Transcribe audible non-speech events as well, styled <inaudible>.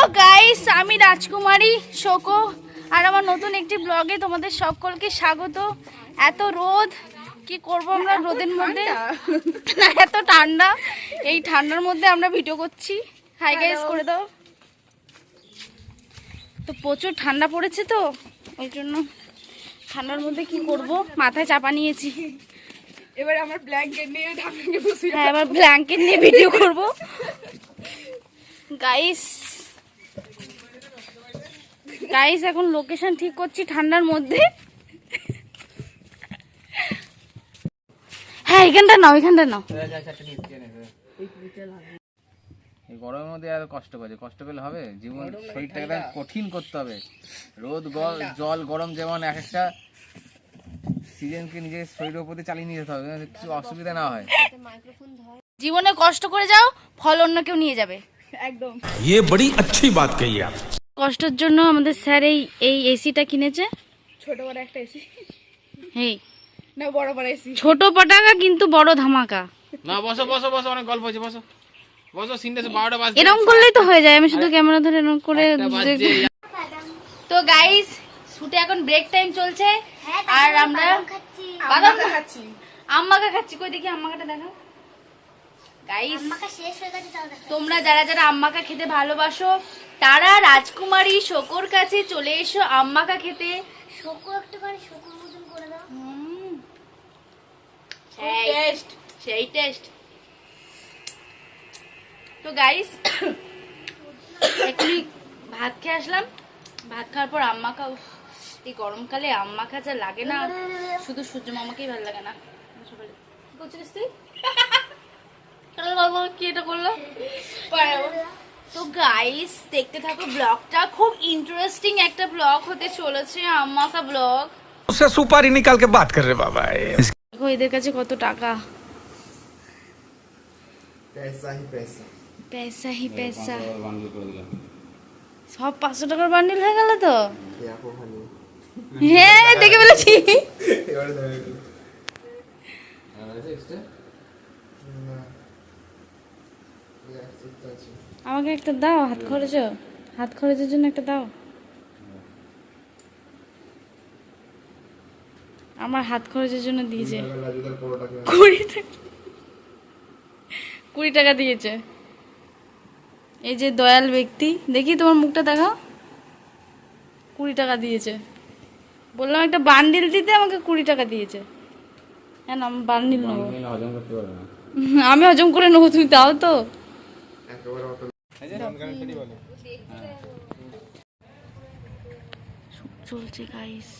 Hello guys আমি রাজকুমারী শোকো আর আমার নতুন একটি ব্লগে তোমাদের সকলকে স্বাগত। এত রোদ কি করব আমরা রোদের মধ্যে? না এত ঠান্ডা। এই ঠান্ডার মধ্যে আমরা ভিডিও করছি। হাই গাইস করে দাও। তো প্রচুর ঠান্ডা পড়েছে তো ওই জন্য ঠান্ডার মধ্যে কি করব? মাথায় চাপা নিয়েছি। এবার আমার ব্ল্যাঙ্কেট নিয়ে ঢাকাকে বসে হ্যাঁ এবার ব্ল্যাঙ্কেট নিয়ে ভিডিও করব। গাইস গাইস এখন লোকেশন ঠিক করছি ঠান্ডার মধ্যে হ্যাঁ এখানটা নাও এখানটা নাও এই গরমের মধ্যে এত কষ্ট করে কষ্ট করলে হবে জীবন শরীরটাকে তার কঠিন করতে হবে রোদ গল- জল গরম যেমন এক একটা সিজনকে নিজের শরীরের প্রতি চালিয়ে নিয়ে যেতে হবে যাতে কিছু অসুবিধা না হয় জীবনে কষ্ট করে যাও ফল অন্য কেউ নিয়ে যাবে একদম ये बड़ी अच्छी बात कही आप কষ্টের জন্য আমাদের স্যার এই এই এসিটা কিনেছে। ছোট বড় একটা এসি এই না বড় বড় এসি ছোট পটাকা কিন্তু বড় ধামাকা। না বসো বসো বসো অনেক গল্প হচ্ছে বসো। বসো সিনটা বারোটা বাজছে এরকম করলেই তো হয়ে যায় আমি শুধু ক্যামেরা ধরে এরকম করে তো গাইস শুটে এখন ব্রেক টাইম চলছে। আর আমরা বাদাম খাচ্ছি। আম্মাকা খাচ্ছি। কই দেখি আম্মাকাটা দেখো গাইস তোমরা যারা যারা আম্মাকা খেতে ভালোবাসো তারা রাজকুমারী শোকর কাছে চলে এসো আম্মাকা খেতে। হুম। সেই টেস্ট সেই টেস্ট তো গাইস এখনই ভাত খেয়ে আসলাম। ভাত খাওয়ার পর আম্মা খাও এই গরমকালে আম্মা যা লাগে না। <laughs> শুধু সূর্য মামাকেই ভালো লাগে না। কি তুই? <laughs> এটা করল তো গাইস দেখতে থাকো ব্লগটা খুব ইন্টারেস্টিং একটা ব্লগ হতে চলেছে আম্মা কা ব্লগ সে সুপারি নিকাল কে বাত কর রে বাবা দেখো এদের কাছে কত টাকা। পয়সা হি পয়সা হি পয়সা সব পাঁচশো টাকার বান্ডিল হয়ে গেল তো হ্যাঁ দেখে বলেছি এবারে আমাকে একটা দাও হাত খরচ হাত খরচের জন্য একটা দাও। আমার হাত খরচের জন্য দিয়েছে। কুড়ি টাকা। কুড়ি টাকা দিয়েছে। এই যে দয়াল ব্যক্তি দেখি তোমার মুখটা দেখাও। কুড়ি টাকা দিয়েছে। বললাম একটা বান্ডিল দিতে আমাকে কুড়ি টাকা দিয়েছে। হ্যাঁ না আমি বান্ডিল নেব? আমি হজম করে নেব তুমি দাও তো। চলছে গাইস